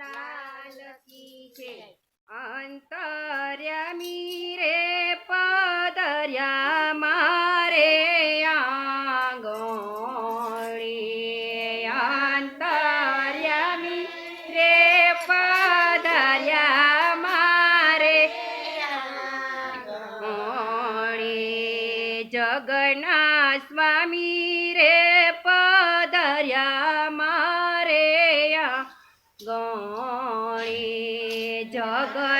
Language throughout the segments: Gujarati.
લાલ કી છે અંતર્યામી રે પદર્યા મારે આંગણી અંતર્યામી રે પદર્યા મારે આંગણી જગન્ના સ્વામી રે bye.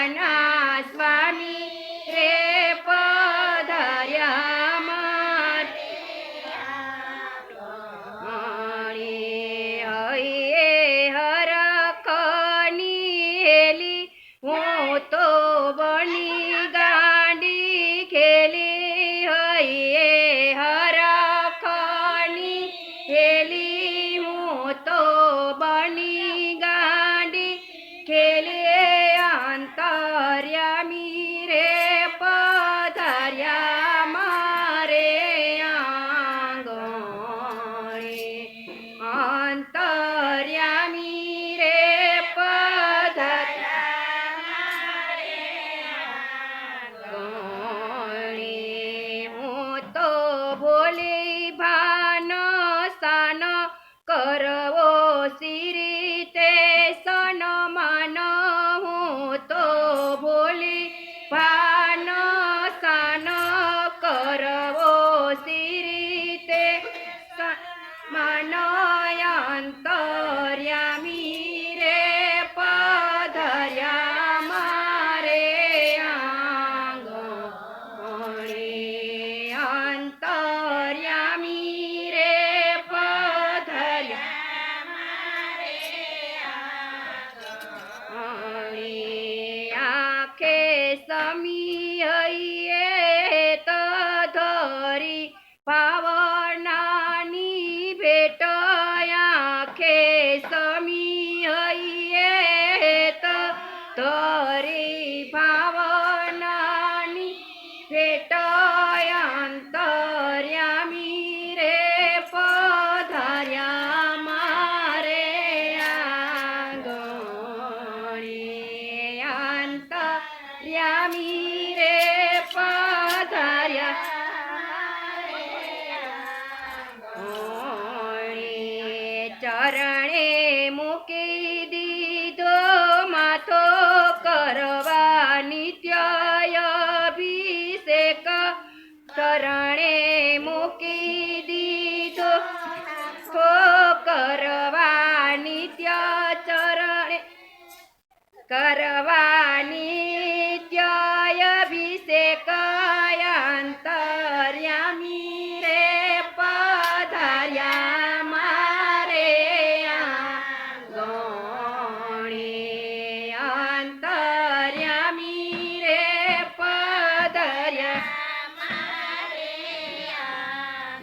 કરવો સિરી તે સનમાન હું તો ભોલી ભાન સાન કરવો સિરી તધરી ભાવનાની ભેટ અંતર્યામી રે પધાર્યા મારે આંગણે અંતર્યામી રે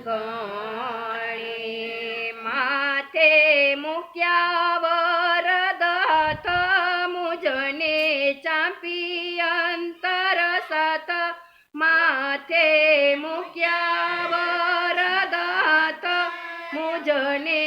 ગણે માથે મૂક્યા વરદ મુજને ચાંપી અંતર સાથ માથે મૂક્યા વરદ મુજને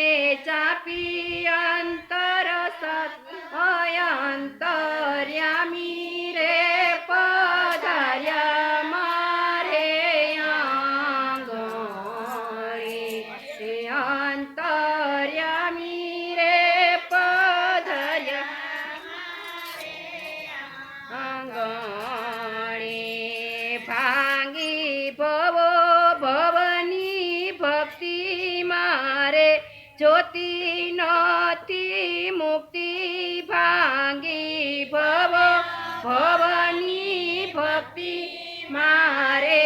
જ્યોતિ નતી, મુક્તિ ભાંગી ભવ, ભવની ભક્તિ મારે.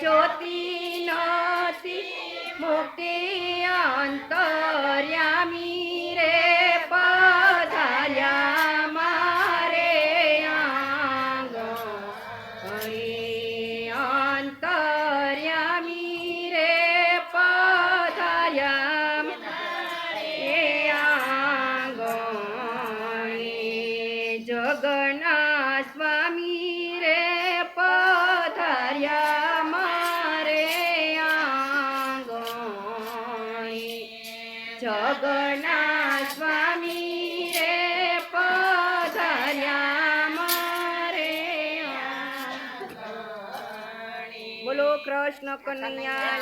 જ્યોતિ નતી, મુક્તિ અંતર્યામી રે, પધાર્યા મારે આંગણે અંતર્યામી રે, પધાર્યા કૃષ્ણ કનૈયા